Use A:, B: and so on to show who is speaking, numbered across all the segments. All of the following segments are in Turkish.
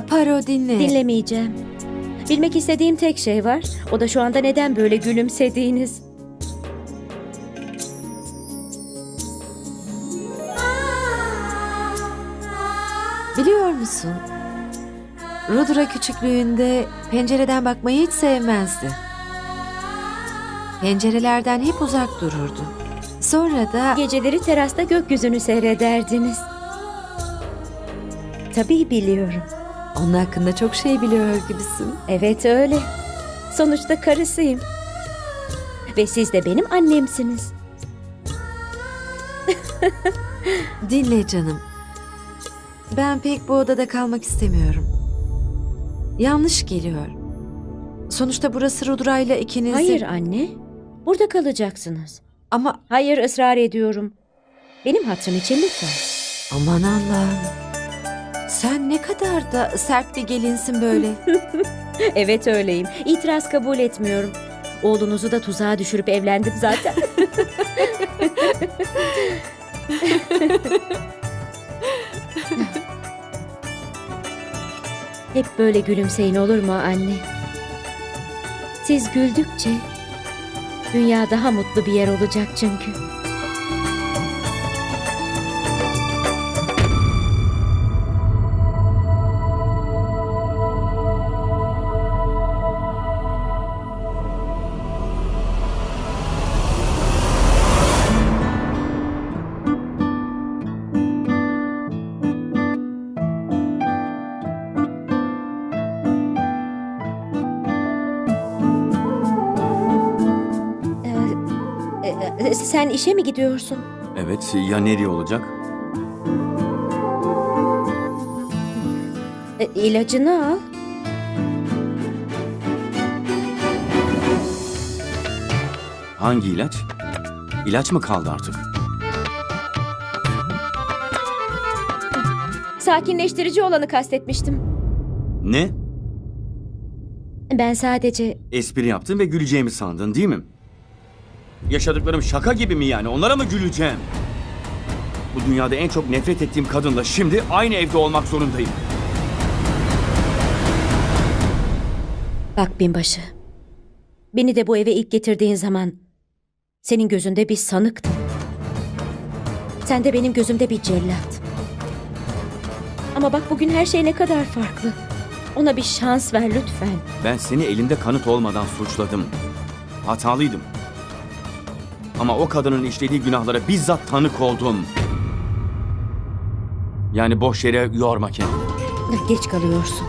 A: Paro dinle.
B: Dinlemeyeceğim. Bilmek istediğim tek şey var. O da şu anda neden böyle gülümsediğiniz.
A: Biliyor musun? Rudra küçüklüğünde pencereden bakmayı hiç sevmezdi. Pencerelerden hep uzak dururdu. Sonra da
B: Geceleri terasta gökyüzünü seyrederdiniz. Tabii biliyorum.
A: Onun hakkında çok şey biliyor gibisin.
B: Evet öyle. Sonuçta karısıyım. Ve siz de benim annemsiniz.
A: Dinle canım. Ben pek bu odada kalmak istemiyorum. Yanlış geliyor. Sonuçta burası Rudra ile ikinizin...
B: Hayır anne. Burada kalacaksınız.
A: Ama
B: Hayır ısrar ediyorum. Benim hatırım için lütfen.
A: aman Allah'ım. Sen ne kadar da sert bir gelinsin böyle.
B: Evet öyleyim. İtiraz kabul etmiyorum. Oğlunuzu da tuzağa düşürüp evlendim zaten. Hep böyle gülümseyin olur mu anne? Siz güldükçe dünya daha mutlu bir yer olacak çünkü. E, sen işe mi gidiyorsun?
C: Evet, ya nereye olacak?
B: E, ilacını al.
C: Hangi ilaç? İlaç mı kaldı artık?
B: Sakinleştirici olanı kastetmiştim.
C: Ne?
B: Ben sadece
C: Espri yaptın ve güleceğimi sandın değil mi? Yaşadıklarım şaka gibi mi yani? Onlara mı güleceğim? Bu dünyada en çok nefret ettiğim kadınla şimdi aynı evde olmak zorundayım.
B: Bak binbaşı. Beni de bu eve ilk getirdiğin zaman senin gözünde bir sanıktım. Sen de benim gözümde bir cellat. Ama bak bugün her şey ne kadar farklı. Ona bir şans ver lütfen.
C: Ben seni elimde kanıt olmadan suçladım. Hatalıydım. Ama o kadının işlediği günahlara bizzat tanık oldum. Yani boş yere yorma kendini.
B: Geç kalıyorsun.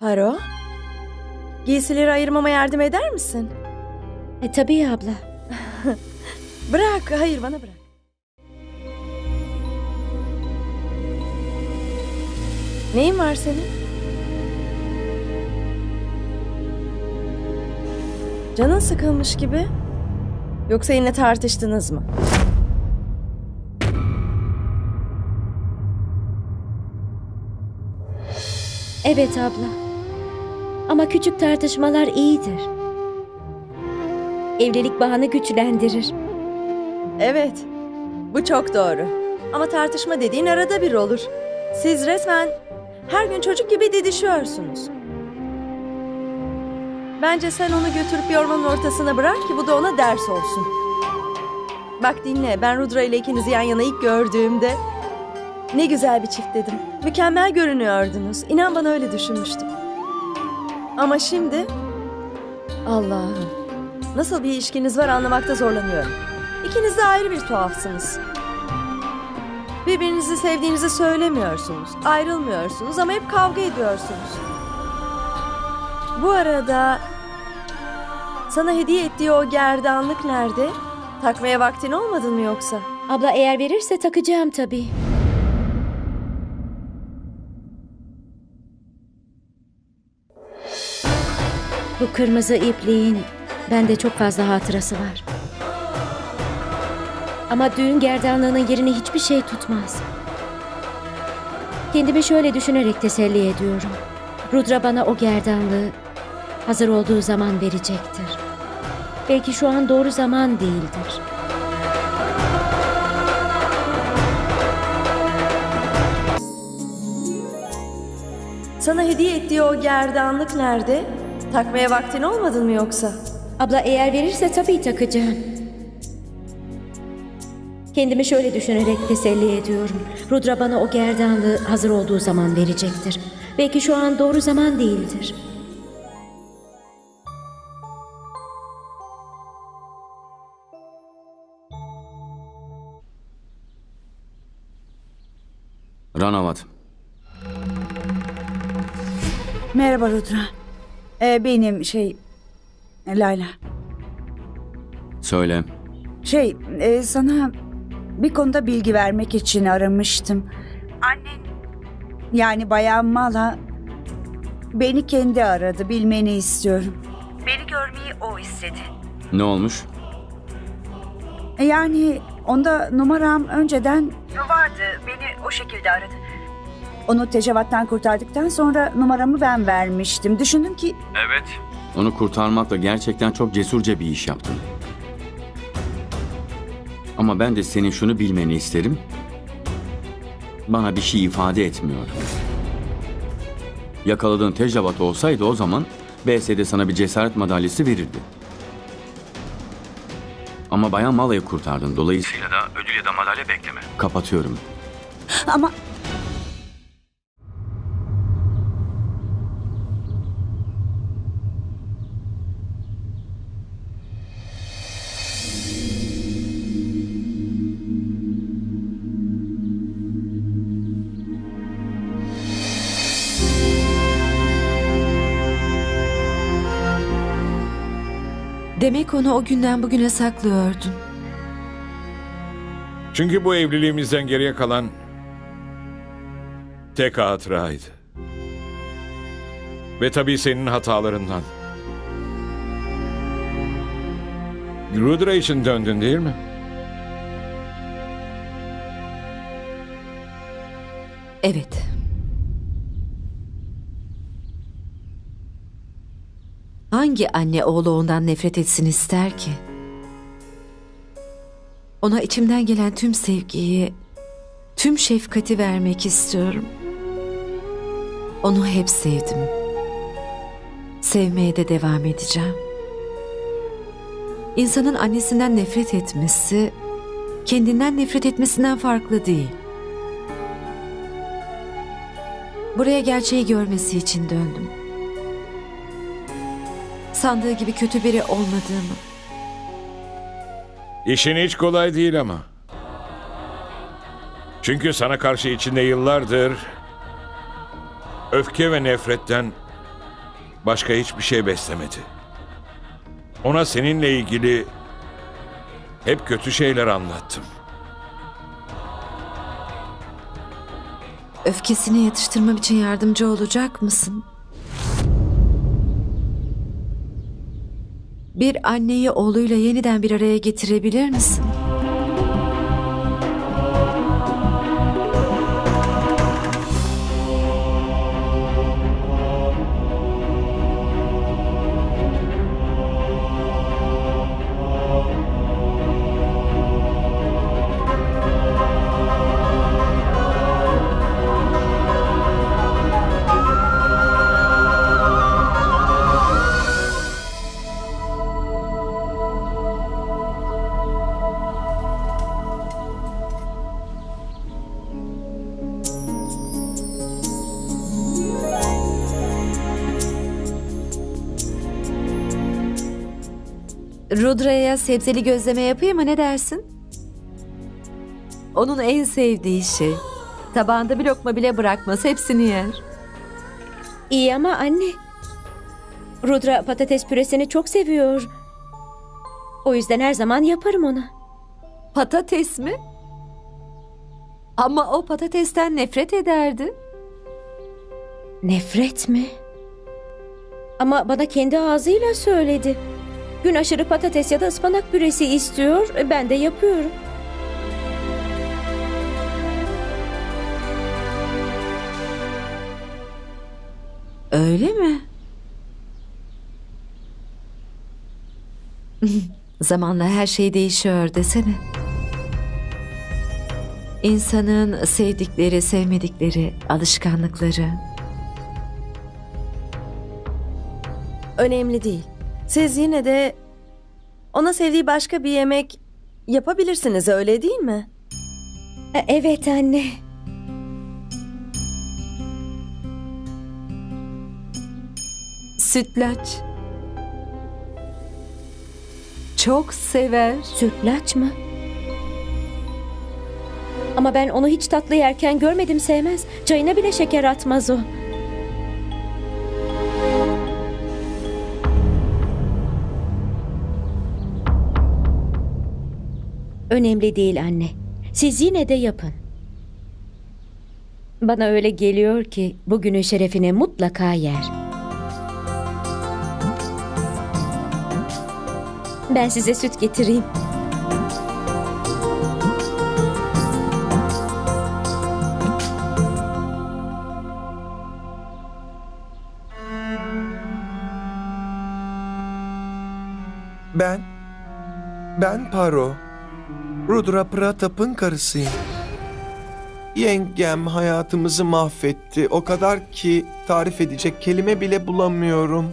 D: Haro? Giysileri ayırmama yardım eder misin?
B: E tabii abla.
D: Bırak, hayır bana bırak. Neyin var senin? Canın sıkılmış gibi. Yoksa yine tartıştınız mı?
B: Evet abla. Ama küçük tartışmalar iyidir. Evlilik bağını güçlendirir.
D: Evet, bu çok doğru. Ama tartışma dediğin arada bir olur. Siz resmen her gün çocuk gibi didişiyorsunuz. Bence sen onu götürüp bir ormanın ortasına bırak ki bu da ona ders olsun. Bak dinle, ben Rudra ile ikinizi yan yana ilk gördüğümde ne güzel bir çift dedim. Mükemmel görünüyordunuz. İnan bana öyle düşünmüştüm. Ama şimdi Allah'ım nasıl bir ilişkiniz var anlamakta zorlanıyorum. İkiniz de ayrı bir tuhafsınız. Birbirinizi sevdiğinizi söylemiyorsunuz. Ayrılmıyorsunuz ama hep kavga ediyorsunuz. Bu arada sana hediye ettiği o gerdanlık nerede? Takmaya vaktin olmadı mı yoksa?
B: Abla eğer verirse takacağım tabii. Bu kırmızı ipliğin bende çok fazla hatırası var. Ama düğün gerdanlığının yerini hiçbir şey tutmaz. Kendimi şöyle düşünerek teselli ediyorum. Rudra bana o gerdanlığı hazır olduğu zaman verecektir. Belki şu an doğru zaman değildir.
D: Sana hediye ettiği o gerdanlık nerede? Takmaya vaktin olmadın mı yoksa?
B: Abla eğer verirse tabii takacağım. Kendimi şöyle düşünerek teselli ediyorum. Rudra bana o gerdanlığı hazır olduğu zaman verecektir. Belki şu an doğru zaman değildir.
C: Ranavat.
E: Merhaba Rudra. Ee, benim şey... Layla.
C: Söyle.
E: Şey, e, sana bir konuda bilgi vermek için aramıştım. Annen, yani Bayan Mala beni kendi aradı, bilmeni istiyorum. Beni görmeyi o istedi.
C: Ne olmuş?
E: Yani onda numaram önceden vardı, beni o şekilde aradı. Onu tecavattan kurtardıktan sonra numaramı ben vermiştim. Düşündüm ki
C: Evet. Onu kurtarmakla gerçekten çok cesurca bir iş yaptın. Ama ben de senin şunu bilmeni isterim. Bana bir şey ifade etmiyor. Yakaladığın tecavat olsaydı o zaman BSD sana bir cesaret madalyası verirdi. Ama Bayan Mala'yı kurtardın. Dolayısıyla da ödül ya da madalya bekleme. Kapatıyorum.
E: ama
A: Demek onu o günden bugüne saklıyordun.
F: Çünkü bu evliliğimizden geriye kalan tek hatıraydı. Ve tabii senin hatalarından. Rudra için döndün değil mi?
A: Evet. Hangi anne oğlu ondan nefret etsin ister ki? Ona içimden gelen tüm sevgiyi, tüm şefkati vermek istiyorum. Onu hep sevdim. Sevmeye de devam edeceğim. İnsanın annesinden nefret etmesi, kendinden nefret etmesinden farklı değil. Buraya gerçeği görmesi için döndüm. Sandığı gibi kötü biri olmadığımı,
F: İşin hiç kolay değil ama. Çünkü sana karşı içinde yıllardır öfke ve nefretten başka hiçbir şey beslemedi. Ona seninle ilgili hep kötü şeyler anlattım.
A: öfkesini yatıştırmam için yardımcı olacak mısın? Bir anneyi oğluyla yeniden bir araya getirebilir misin? Rudra'ya sebzeli gözleme yapayım mı ne dersin? Onun en sevdiği şey. Tabağında bir lokma bile bırakmaz hepsini yer.
B: İyi ama anne. Rudra patates püresini çok seviyor. O yüzden her zaman yaparım ona.
A: Patates mi? Ama o patatesten nefret ederdi.
B: Nefret mi? Ama bana kendi ağzıyla söyledi. Gün aşırı patates ya da ıspanak püresi istiyor. e, Ben de yapıyorum.
A: Öyle mi? Zamanla her şey değişiyor desene. İnsanın sevdikleri, sevmedikleri, alışkanlıkları.
D: Önemli değil. Siz yine de ona sevdiği başka bir yemek yapabilirsiniz öyle değil mi?
B: E, Evet anne.
A: Sütlaç. Çok sever.
B: Sütlaç mı? Ama ben onu hiç tatlı yerken görmedim sevmez. Çayına bile şeker atmaz o. Önemli değil anne. Siz yine de yapın. Bana öyle geliyor ki bugünün şerefine mutlaka yer. Ben size süt getireyim.
G: Ben, ben Paro. Rudra Pratap'ın karısıyım. Yengem hayatımızı mahvetti. O kadar ki tarif edecek kelime bile bulamıyorum.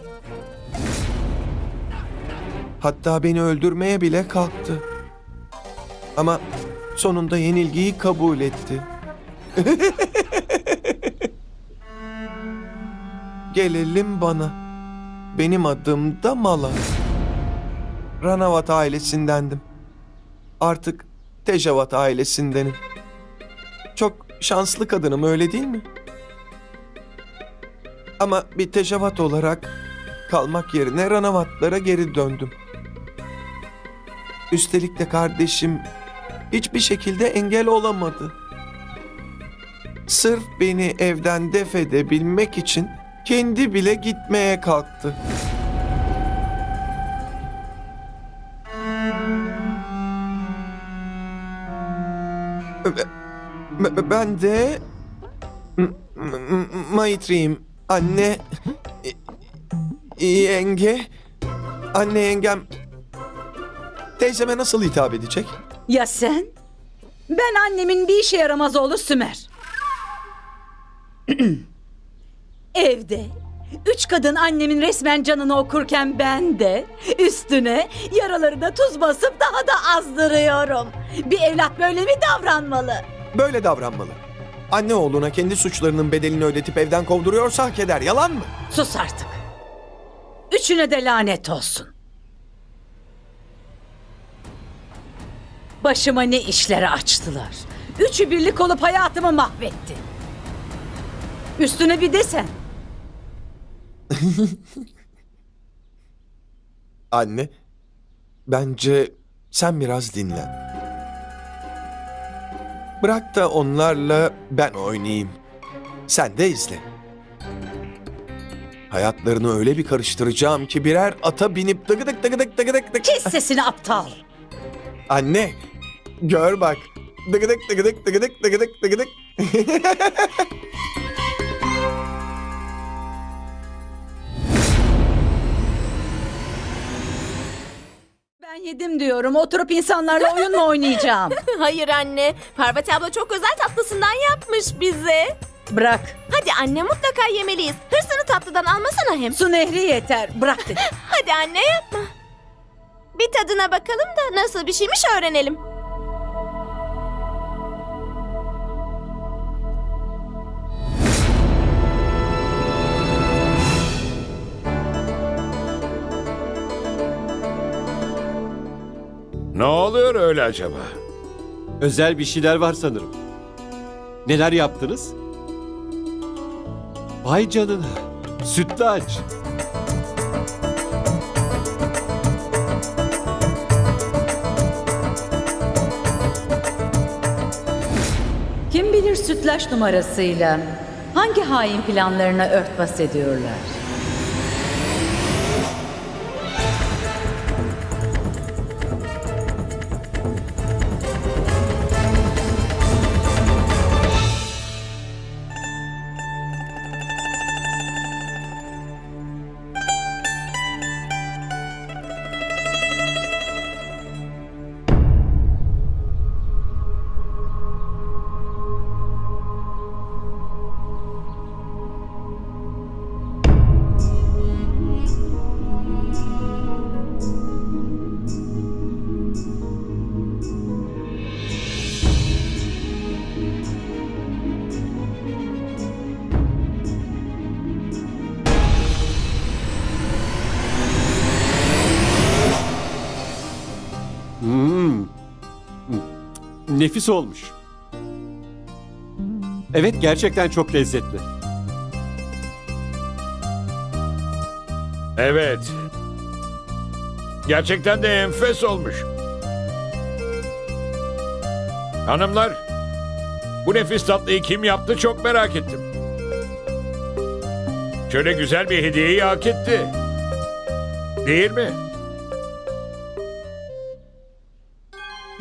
G: Hatta beni öldürmeye bile kalktı. Ama sonunda yenilgiyi kabul etti. Gelelim bana. Benim adım da Mala. Ranavat ailesindendim. Artık Tejavat ailesindenim. Çok şanslı kadınım öyle değil mi? Ama bir Tejavat olarak kalmak yerine Ranavatlara geri döndüm. Üstelik de kardeşim hiçbir şekilde engel olamadı. Sırf beni evden def edebilmek için kendi bile gitmeye kalktı. B- Ben de Maitri'yim. Anne yenge anne yengem teyzeme nasıl hitap edecek?
H: Ya sen? Ben annemin bir işe yaramaz oğlu Sümer. Evde üç kadın annemin resmen canını okurken ben de üstüne yaralarına tuz basıp daha da azdırıyorum. Bir evlat böyle mi davranmalı?
G: Böyle davranmalı. Anne oğluna kendi suçlarının bedelini ödetip evden kovduruyorsa hak eder. Yalan mı?
H: Sus artık. Üçüne de lanet olsun. Başıma ne işlere açtılar. Üçü birlik olup hayatımı mahvetti. Üstüne bir desen.
G: Anne, bence sen biraz dinlen. Bırak da onlarla ben oynayayım. Sen de izle. Hayatlarını öyle bir karıştıracağım ki birer ata binip tıgıdık tıgıdık tıgıdık tıgıdık.
H: Kes sesini aptal.
G: Anne, gör bak. Tıgıdık tıgıdık tıgıdık tıgıdık tıgıdık.
H: Ben yedim diyorum. Oturup insanlarla oyun mu oynayacağım?
I: Hayır anne. Parvati abla çok özel tatlısından yapmış bize.
H: Bırak.
I: Hadi anne mutlaka yemeliyiz. Hırsını tatlıdan almasana hem.
H: Su nehri yeter. Bırak dedim.
I: Hadi anne yapma. Bir tadına bakalım da nasıl bir şeymiş öğrenelim.
F: Ne oluyor öyle acaba?
J: Özel bir şeyler var sanırım. Neler yaptınız? Vay canına. Sütlaç.
H: Kim bilir sütlaç numarasıyla hangi hain planlarına örtbas ediyorlar?
J: Nefis olmuş. Evet gerçekten çok lezzetli.
F: Evet. Gerçekten de enfes olmuş. Hanımlar, bu nefis tatlıyı kim yaptı çok merak ettim. Şöyle güzel bir hediyeyi hak etti. Değil mi?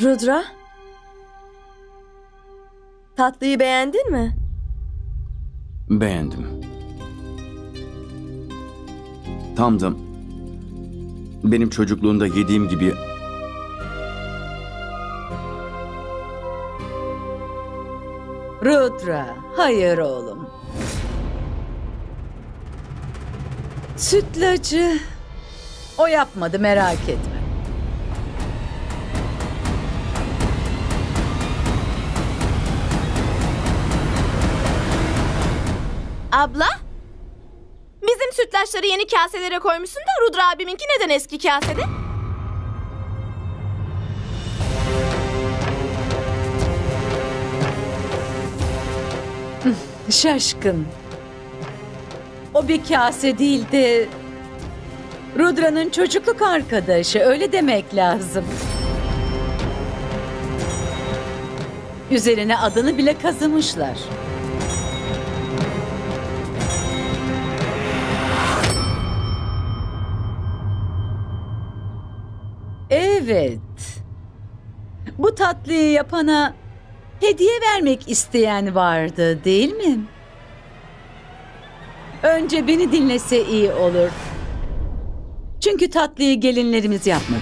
D: Rudra? Tatlıyı beğendin mi?
C: Beğendim. Tam da benim çocukluğumda yediğim gibi
H: Rudra, hayır oğlum. Sütlacı. O yapmadı merak etme.
I: Abla? Bizim sütlaçları yeni kaselere koymuşsun da Rudra abiminki neden eski kasede?
H: Şaşkın. O bir kase değil de Rudra'nın çocukluk arkadaşı öyle demek lazım. Üzerine adını bile kazımışlar. Evet. Bu tatlıyı yapana hediye vermek isteyen vardı değil mi? Önce beni dinlese iyi olur. Çünkü tatlıyı gelinlerimiz yapmadı.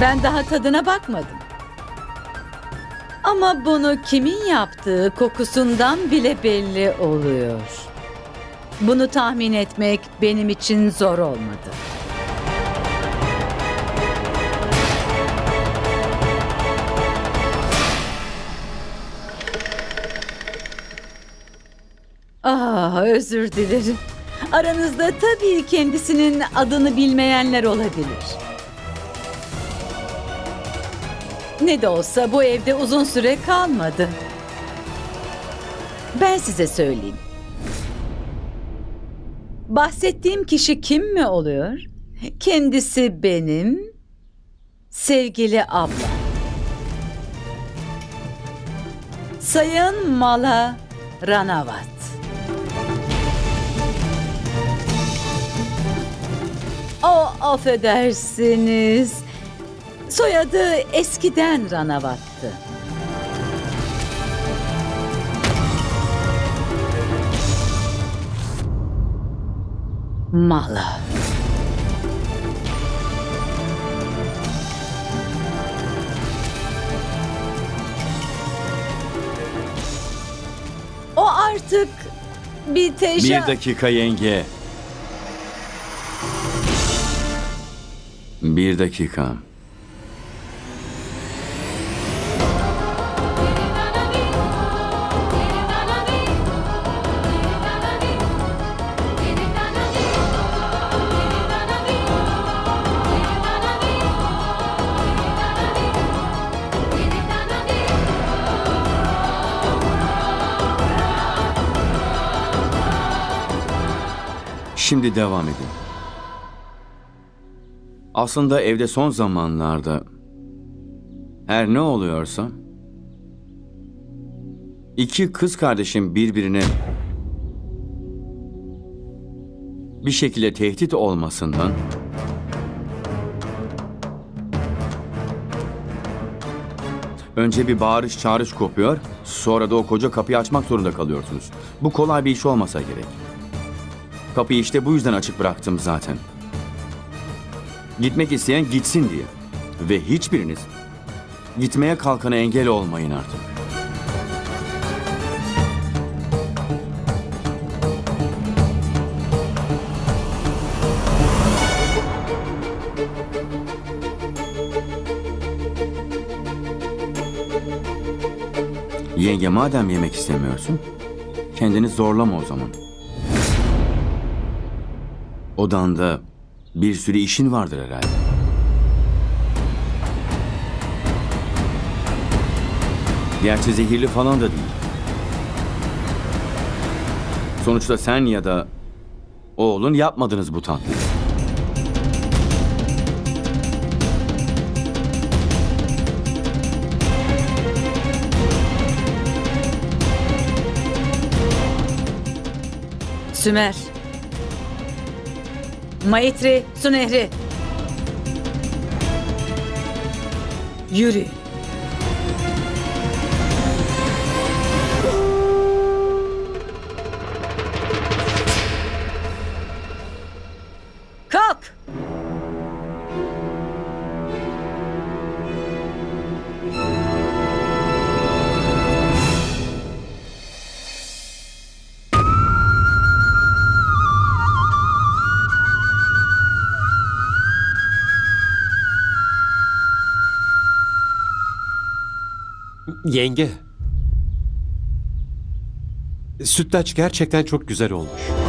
H: Ben daha tadına bakmadım. Ama bunu kimin yaptığı kokusundan bile belli oluyor. Bunu tahmin etmek benim için zor olmadı. Ah özür dilerim. Aranızda tabii kendisinin adını bilmeyenler olabilir. Ne de olsa bu evde uzun süre kalmadı. Ben size söyleyeyim. Bahsettiğim kişi kim mi oluyor? Kendisi benim sevgili ablam. Sayın Mala Ranavat. O affedersiniz. Soyadı eskiden Ranavattı. Mala. O artık bir teşa...
C: bir dakika yenge. Bir dakika. Şimdi devam edin. Aslında evde son zamanlarda her ne oluyorsa iki kız kardeşin birbirine bir şekilde tehdit olmasından önce bir bağırış çağrış kopuyor, sonra da o koca kapıyı açmak zorunda kalıyorsunuz. Bu kolay bir iş olmasa gerek. Kapıyı işte bu yüzden açık bıraktım zaten. Gitmek isteyen gitsin diye. Ve hiçbiriniz gitmeye kalkana engel olmayın artık. Yenge madem yemek istemiyorsun, kendini zorlama o zaman. Odanda bir sürü işin vardır herhalde. Gerçi zehirli falan da değil. Sonuçta sen ya da oğlun yapmadınız bu tatlıyı.
H: Sümer. Maitri, Su Nehri. Yürü.
J: Yenge. Sütlaç gerçekten çok güzel olmuş.